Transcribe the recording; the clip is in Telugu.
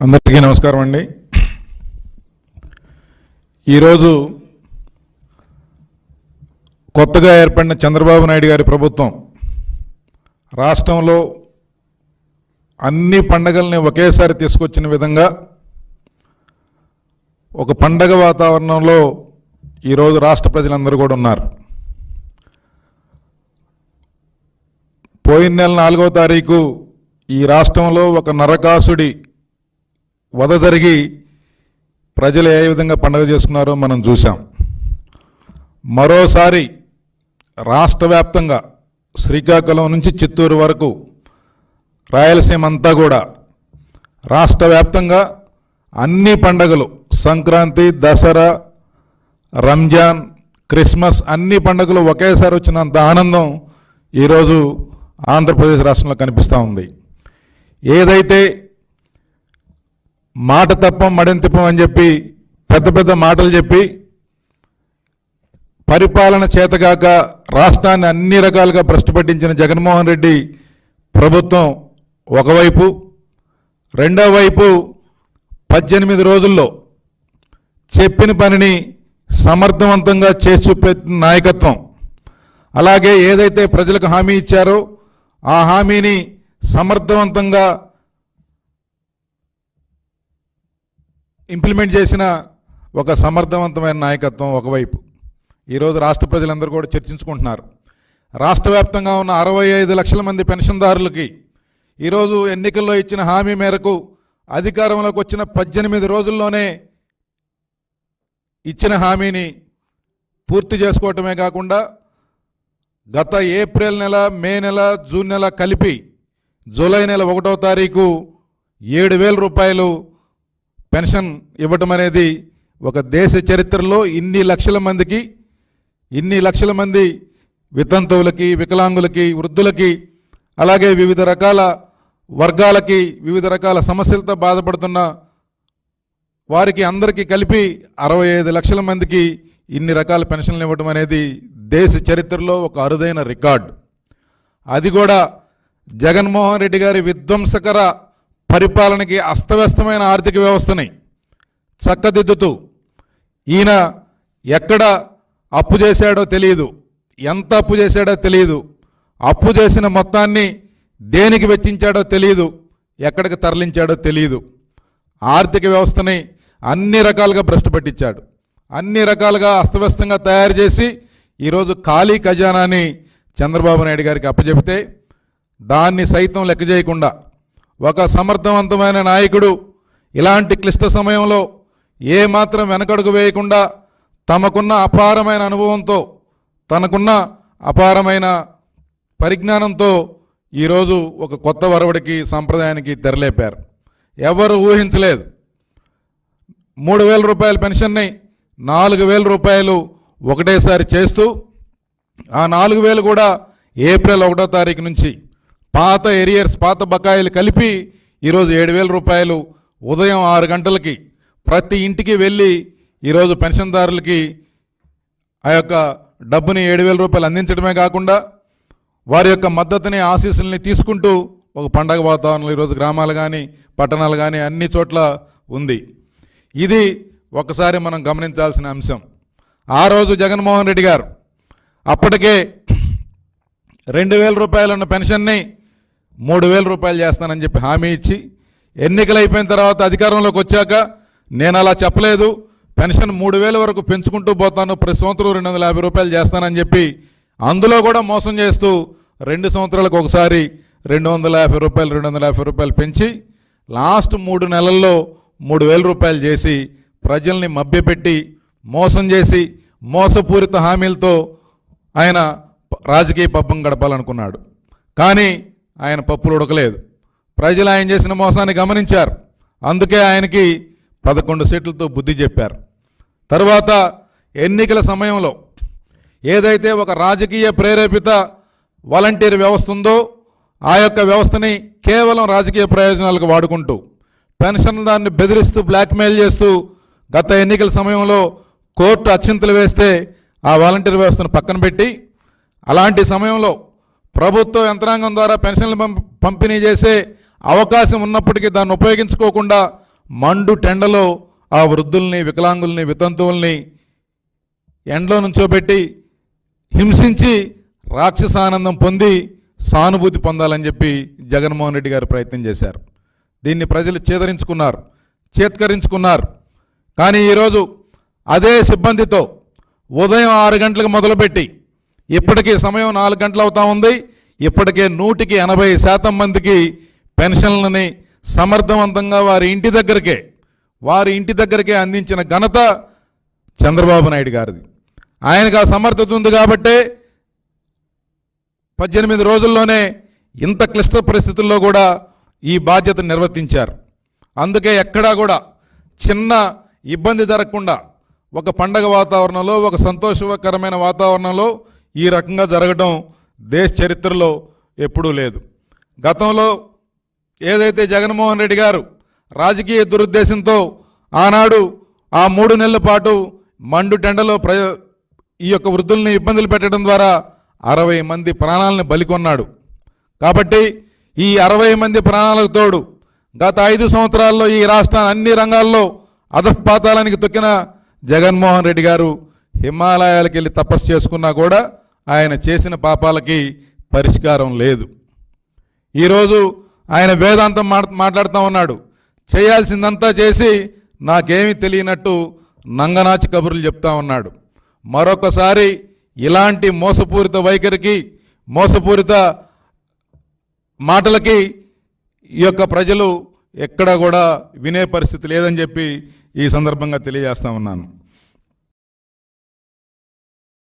అందరికీ నమస్కారం అండి. ఈరోజు కొత్తగా ఏర్పడిన చంద్రబాబు నాయుడు గారి ప్రభుత్వం రాష్ట్రంలో అన్ని పండగల్ని ఒకేసారి తీసుకొచ్చిన విధంగా ఒక పండగ వాతావరణంలో ఈరోజు రాష్ట్ర ప్రజలందరూ కూడా ఉన్నారు. పోయిన నెల నాలుగో తారీఖు ఈ రాష్ట్రంలో ఒక నరకాసుడి వధ జరిగి ప్రజలు ఏ విధంగా పండుగ చేసుకున్నారో మనం చూసాం మరోసారి రాష్ట్ర వ్యాప్తంగా శ్రీకాకుళం నుంచి చిత్తూరు వరకు రాయలసీమ అంతా కూడా రాష్ట్ర వ్యాప్తంగా అన్ని పండగలు సంక్రాంతి దసరా రంజాన్ క్రిస్మస్ అన్ని పండుగలు ఒకేసారి వచ్చినంత ఆనందం ఈరోజు ఆంధ్రప్రదేశ్ రాష్ట్రంలో కనిపిస్తూ ఉంది. ఏదైతే మాట తప్ప మడింతిప్పం అని చెప్పి పెద్ద పెద్ద మాటలు చెప్పి పరిపాలన చేతగాక రాష్ట్రాన్ని అన్ని రకాలుగా భ్రష్టుపట్టించిన జగన్మోహన్ రెడ్డి ప్రభుత్వం ఒకవైపు రెండో వైపు పద్దెనిమిది రోజుల్లో చెప్పిన పనిని సమర్థవంతంగా చేసి చూపే నాయకత్వం. అలాగే ఏదైతే ప్రజలకు హామీ ఇచ్చారో ఆ హామీని సమర్థవంతంగా ఇంప్లిమెంట్ చేసిన ఒక సమర్థవంతమైన నాయకత్వం ఒకవైపు. ఈరోజు రాష్ట్ర ప్రజలందరూ కూడా చర్చించుకుంటున్నారు. రాష్ట్ర వ్యాప్తంగా ఉన్న అరవై ఐదు లక్షల మంది పెన్షన్దారులకి ఈరోజు ఎన్నికల్లో ఇచ్చిన హామీ మేరకు అధికారంలోకి వచ్చిన పద్దెనిమిది రోజుల్లోనే ఇచ్చిన హామీని పూర్తి చేసుకోవటమే కాకుండా గత ఏప్రిల్ నెల మే నెల జూన్ నెల కలిపి జూలై నెల ఒకటో తారీఖు ఏడు వేల రూపాయలు పెన్షన్ ఇవ్వటం అనేది ఒక దేశ చరిత్రలో ఇన్ని లక్షల మందికి ఇన్ని లక్షల మంది వితంతువులకి వికలాంగులకి వృద్ధులకి అలాగే వివిధ రకాల వర్గాలకి వివిధ రకాల సమస్యలతో బాధపడుతున్న వారికి అందరికీ కలిపి అరవై ఐదు లక్షల మందికి ఇన్ని రకాల పెన్షన్లు ఇవ్వడం అనేది దేశ చరిత్రలో ఒక అరుదైన రికార్డు. అది కూడా జగన్మోహన్ రెడ్డి గారి విధ్వంసకర పరిపాలనకి అస్తవ్యస్తమైన ఆర్థిక వ్యవస్థని చక్కదిద్దుతూ ఈయన ఎక్కడ అప్పు చేశాడో తెలియదు. ఎంత అప్పు చేశాడో తెలియదు. అప్పు చేసిన మొత్తాన్ని దేనికి వెచ్చించాడో తెలియదు. ఎక్కడికి తరలించాడో తెలియదు. ఆర్థిక వ్యవస్థని అన్ని రకాలుగా భ్రష్టు పట్టించాడు. అన్ని రకాలుగా అస్తవ్యస్తంగా తయారు చేసి ఈరోజు ఖాళీ ఖజానాని చంద్రబాబు నాయుడు గారికి అప్పచెపితే దాన్ని సైతం లెక్క చేయకుండా ఒక సమర్థవంతమైన నాయకుడు ఇలాంటి క్లిష్ట సమయంలో ఏమాత్రం వెనకడుగు వేయకుండా తమకున్న అపారమైన అనుభవంతో తనకున్న అపారమైన పరిజ్ఞానంతో ఈరోజు ఒక కొత్త వరవడికి సంప్రదాయానికి తెరలేపారు. ఎవరు ఊహించలేదు. మూడు వేల రూపాయల పెన్షన్ని నాలుగు వేల రూపాయలు ఒకటేసారి చేస్తూ ఆ నాలుగు వేలు కూడా ఏప్రిల్ ఒకటో తారీఖు నుంచి పాత ఎరియర్స్ పాత బకాయిలు కలిపి ఈరోజు ఏడు వేల రూపాయలు ఉదయం ఆరు గంటలకి ప్రతి ఇంటికి వెళ్ళి ఈరోజు పెన్షన్దారులకి ఆ యొక్క డబ్బుని ఏడు వేల రూపాయలు అందించడమే కాకుండా వారి యొక్క మద్దతుని ఆశీస్సుల్ని తీసుకుంటూ ఒక పండగ వాతావరణంలో ఈరోజు గ్రామాలు కానీ పట్టణాలు కానీ అన్ని చోట్ల ఉంది. ఇది ఒకసారి మనం గమనించాల్సిన అంశం. ఆ రోజు జగన్మోహన్ రెడ్డి గారు అప్పటికే రెండు వేల రూపాయలు ఉన్న పెన్షన్ని మూడు వేల రూపాయలు చేస్తానని చెప్పి హామీ ఇచ్చి ఎన్నికలు అయిపోయిన తర్వాత అధికారంలోకి వచ్చాక నేను అలా చెప్పలేదు. పెన్షన్ మూడు వేల వరకు పెంచుకుంటూ పోతాను. ప్రతి సంవత్సరం రెండు వందల యాభై రూపాయలు చేస్తానని చెప్పి అందులో కూడా మోసం చేస్తూ రెండు సంవత్సరాలకు ఒకసారి రెండు వందల యాభై రూపాయలు రెండు వందల యాభై రూపాయలు పెంచి లాస్ట్ మూడు నెలల్లో మూడు వేల రూపాయలు చేసి ప్రజల్ని మభ్యపెట్టి మోసం చేసి మోసపూరిత హామీలతో ఆయన రాజకీయ పబ్బం గడపాలనుకున్నాడు. కానీ ఆయన పప్పులు ఉడకలేదు. ప్రజలు ఆయన చేసిన మోసాన్ని గమనించారు. అందుకే ఆయనకి పదకొండు సీట్లతో బుద్ధి చెప్పారు. తరువాత ఎన్నికల సమయంలో ఏదైతే ఒక రాజకీయ ప్రేరేపిత వాలంటీర్ వ్యవస్థ ఉందో ఆ యొక్క వ్యవస్థని కేవలం రాజకీయ ప్రయోజనాలకు వాడుకుంటూ పెన్షన్దారుని బెదిరిస్తూ బ్లాక్మెయిల్ చేస్తూ గత ఎన్నికల సమయంలో కోర్టు అత్యంతలు వేస్తే ఆ వాలంటీర్ వ్యవస్థను పక్కన పెట్టి అలాంటి సమయంలో ప్రభుత్వ యంత్రాంగం ద్వారా పెన్షన్లు పంపిణీ చేసే అవకాశం ఉన్నప్పటికీ దాన్ని ఉపయోగించుకోకుండా మండు టెండలో ఆ వృద్ధుల్ని వికలాంగుల్ని వితంతువుల్ని ఎండలో నుంచోబెట్టి హింసించి రాక్షసానందం పొంది సానుభూతి పొందాలని చెప్పి జగన్మోహన్ రెడ్డి గారు ప్రయత్నం చేశారు. దీన్ని ప్రజలు చేదరించుకున్నారు చేత్కరించుకున్నారు. కానీ ఈరోజు అదే సిబ్బందితో ఉదయం ఆరు గంటలకు మొదలుపెట్టి ఇప్పటికీ సమయం నాలుగు గంటలు అవుతా ఉంది. ఇప్పటికే నూటికి ఎనభై శాతం మందికి పెన్షన్లని సమర్థవంతంగా వారి ఇంటి దగ్గరకే వారి ఇంటి దగ్గరకే అందించిన ఘనత చంద్రబాబు నాయుడు గారిది. ఆయనకు ఆ సమర్థత ఉంది కాబట్టే పద్దెనిమిది రోజుల్లోనే ఇంత క్లిష్ట పరిస్థితుల్లో కూడా ఈ బాధ్యత నిర్వర్తించారు. అందుకే ఎక్కడా కూడా చిన్న ఇబ్బంది జరగకుండా ఒక పండగ వాతావరణంలో ఒక సంతోషకరమైన వాతావరణంలో ఈ రకంగా జరగడం దేశ చరిత్రలో ఎప్పుడూ లేదు. గతంలో ఏదైతే జగన్మోహన్ రెడ్డి గారు రాజకీయ దురుద్దేశంతో ఆనాడు ఆ మూడు నెలల పాటు మండు టెండలో ప్ర ఈ యొక్క వృద్ధుల్ని ఇబ్బందులు పెట్టడం ద్వారా అరవై మంది ప్రాణాలను బలికొన్నాడు కాబట్టి ఈ అరవై మంది ప్రాణాలకు తోడు గత ఐదు సంవత్సరాల్లో ఈ రాష్ట్రాన్ని అన్ని రంగాల్లో అధపాతాలానికి తొక్కిన జగన్మోహన్ రెడ్డి గారు హిమాలయాలకు వెళ్ళి తపస్సు చేసుకున్నా కూడా ఆయన చేసిన పాపాలకి పరిష్కారం లేదు. ఈరోజు ఆయన వేదాంతం మాట్లాడుతూ ఉన్నాడు. చేయాల్సిందంతా చేసి నాకేమీ తెలియనట్టు నంగనాచి కబుర్లు చెప్తా ఉన్నాడు. మరొకసారి ఇలాంటి మోసపూరిత వైఖరికి మోసపూరిత మాటలకి ఈ యొక్క ప్రజలు ఎక్కడ కూడా వినే పరిస్థితి లేదని చెప్పి ఈ సందర్భంగా తెలియజేస్తా ఉన్నాను.